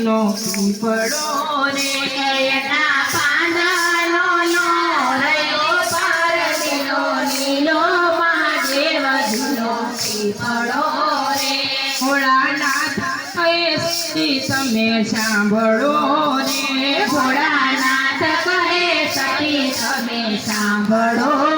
દેવજીનો પીપળો રે. એના પાંદડનો નો રહ્યો પારડીનો લીલો મહાદેવજીનો પીપળો રે. ભોળાનાથ કહે તમે સાંભળો રે. ભોળાનાથ કહે તમે સાંભળો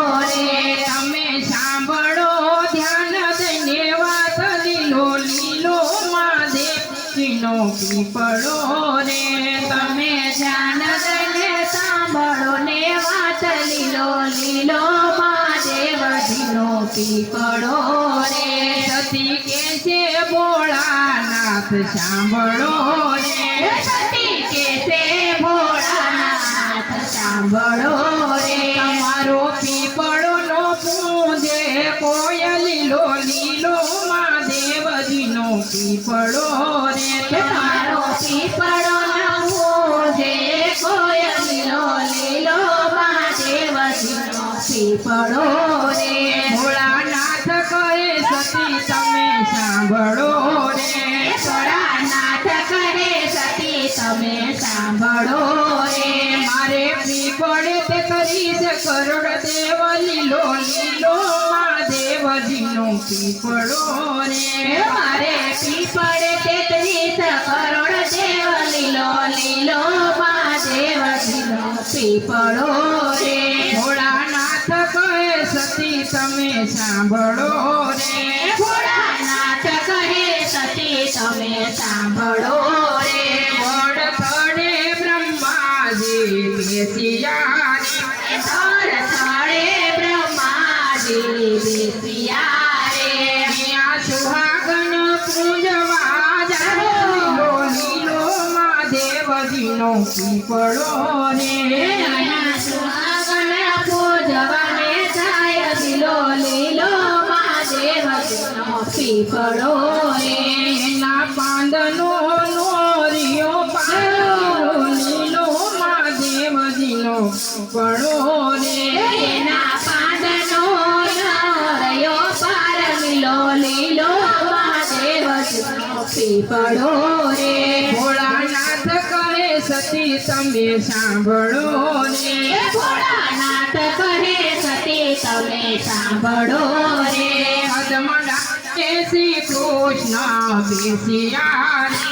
પીપળો રે, તમે જાન દઈને સાંભળો ને વાત લીલો લીલો મહાદેવજીનો પીપળો રે. સતી કે છે ભોળાનાથ, સાંભળો રે. સતી કે છે ભોળાનાથ, સાંભળો મહાદેવજીનો પીપળો રે. ભોળાનાથ કહે, સતી, તમે સાંભળો રે. ભોળાનાથ કરે સતી, તમે સાંભળો રે. મારે પીપળે તે સ કરોડ દેવ લીલો લીલો મહાદેવજીનો પીપળો રે. મારે પીપળે તેત્રીસ કરોડ દેવ લીલો લીલો મહાદેવજીનો પીપળો સાંભળો રે. ભોળાનાથ કહે સતી તમે સાંભળો રે. વડ પડે બ્રહ્માજી બેસિયા રે. થર થળે બ્રહ્માજી બેસિયા રે ત્યાં સુહાગન પૂજવા લીલો લીલો મહાદેવજીનો પીપળો રે પીપળો એના પાંદનો નોરિયો પાડો લીલો મહાદેવજીનો રે. એના પાંદનો નરયો લીલો લીલો મહાદેવજીનો પીપળો રે. ભોળાનાથ કહે સતી તમે સાંભળો રે. ભોળાનાથ કહે સતી તમે સાંભળો રે. પદ્મડા શ્રી કૃષ્ણ બેસિયા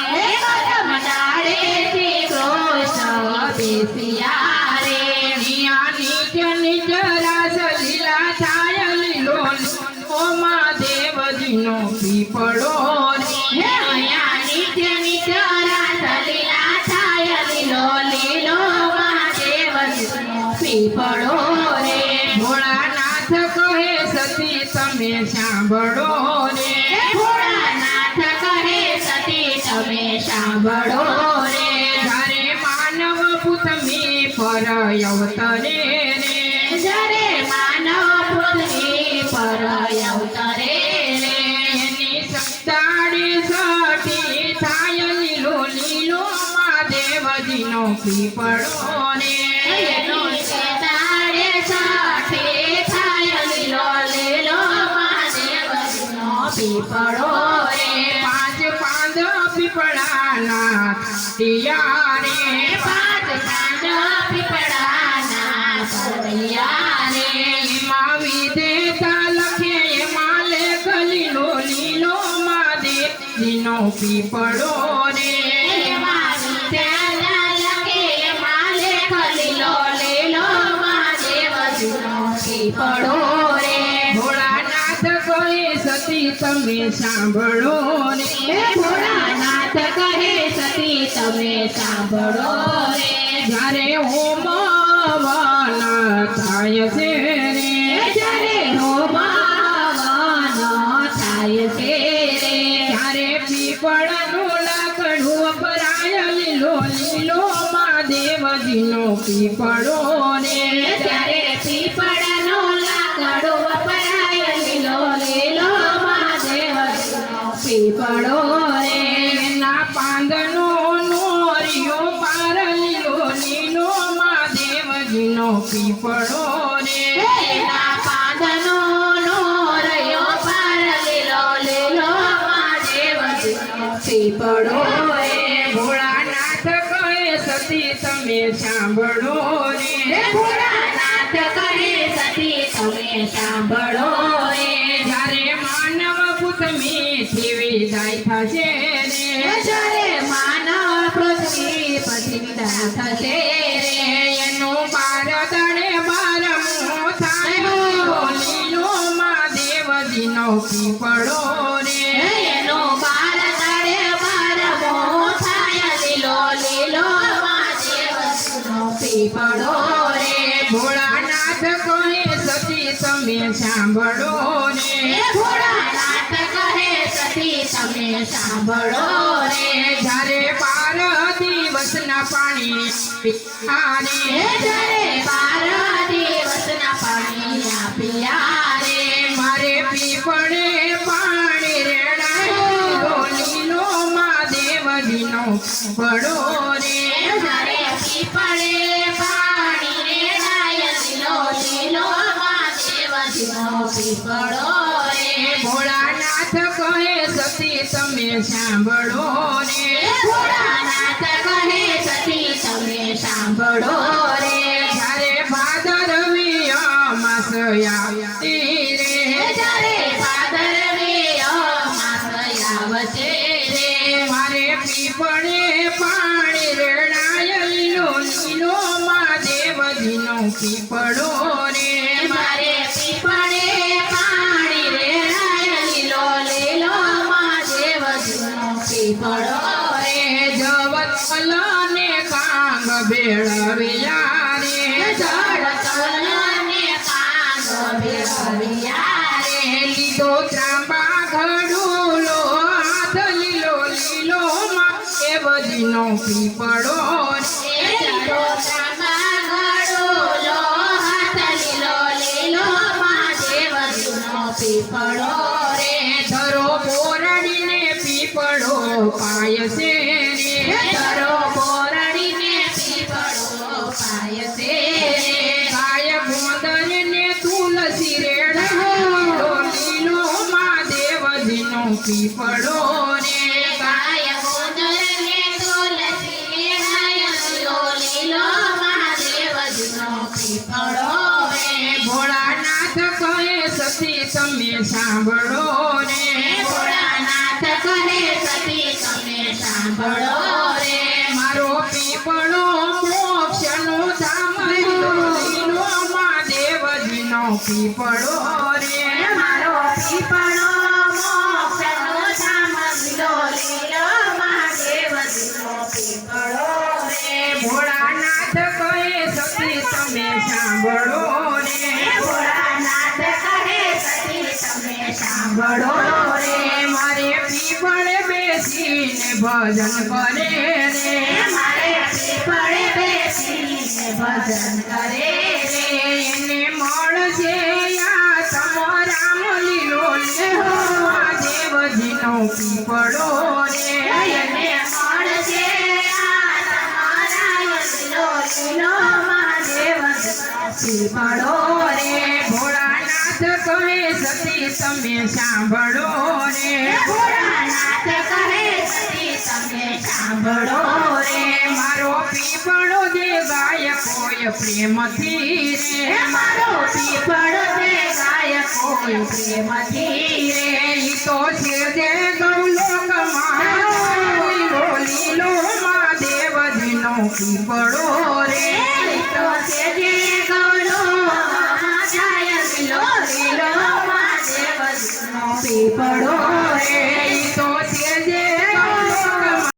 સતી તમે સાંભળો રે. ભોળાનાથ કહે સતી તમે સાંભળો રે. જ્યારે માનવ પુતમી પર અવતરે રે. જ્યારે માનવ પૃથ્વી પર અવતરે રે. એની સતાડી સતી થાય લીલો લીલો મહાદેવજીનો પીપળો પીપળાના તિયા રે પાંચ પીપળાના પર્યા રે એમાં વિધેતા લખે એમાં લેખ લીલો મહાદેવજીનો પીપળો રે માલે પીપળો રે. ભોળાનાથ કહે, સતી, તમે સાંભળો સાંભળો રે. જ્યારે હોમ વન થાય છે રે. જ્યારે હોમાવાનો થાય છે રે. જ્યારે પીપળનું લાકડું વપરાય લીલો લીલો મહાદેવજીનો પીપળો રે. ત્યારે પીપળાનો લાકડું વપરાય લીલો લીલો મહાદેવજીનો પીપળો પડો રે એના પાંદનો લોરયો પર લીલો લીલો માધેવ પડો રે ભોળાનાથ કહે સતી તમે સાંભળો રે ભોળાનાથ કહે સતી તમે સાંભળો રે જ્યારે માનવ પૃથ્વીથી વિદાય થશે રે જ્યારે માનવ પૃથ્વી પછી વિદાય તમે સાંભળો ને. ભોળાનાથ કહે સતી તમે સાંભળો રે જ્યારે બાર દિવસના પાણી પીવાને જ્યારે બાર દિવસના પાણી પિયા રે. મારે પીપળે પાણી રેડાયો લીલો મહાદેવજીનો પડો ભોળાનાથ કહે, સતી, તમે સાંભળો રે. ભોળાનાથ કહે, સતી, તમે સાંભળો રે. જ્યારે ભાદરવી અમાસ ત્રાંબા ઘડુલો હાથ લીલો લીલો પીપળો હાથ લીલો લીલો મહાદેવજીનો પીપળો રે ધરો બોરડીને પીપળો પાય છે તમે સાંભળો રે. ભોળાનાથ કહે સતી તમે સાંભળો રે? મારો પીપળો મોક્ષનો ધામ લીલો મહાદેવજીનો પીપળો રે. મારો પીપળો મોક્ષનો ધામ લીલો લીલો મહાદેવજીનો પીપળો રે. ભોળાનાથ કહે સતી તમે સાંભળો રે. સાંભળો રે મારે પીપળ બેસીને ભજન કરે રે. મારે પીપળ બેસીને ભજન કરે રે. એને મળશે યા તમારામ લીલો લેહો દેવજીનો પીપળો રે. એને મળશે પીપળો રે. ભોળાનાથ કહે સતી તમે સાંભળો રે. ભોળાનાથ કહે સતી તમે સાંભળો રે. મારો પીપળો જે ગાય કોઈ પ્રેમથી રે. મારો પીપળો જે ગાય કોઈ પ્રેમથી રે. ઈ તો છે જે ગૌલોકમાં લીલો લીલો મહાદેવજીનો પીપળો જાય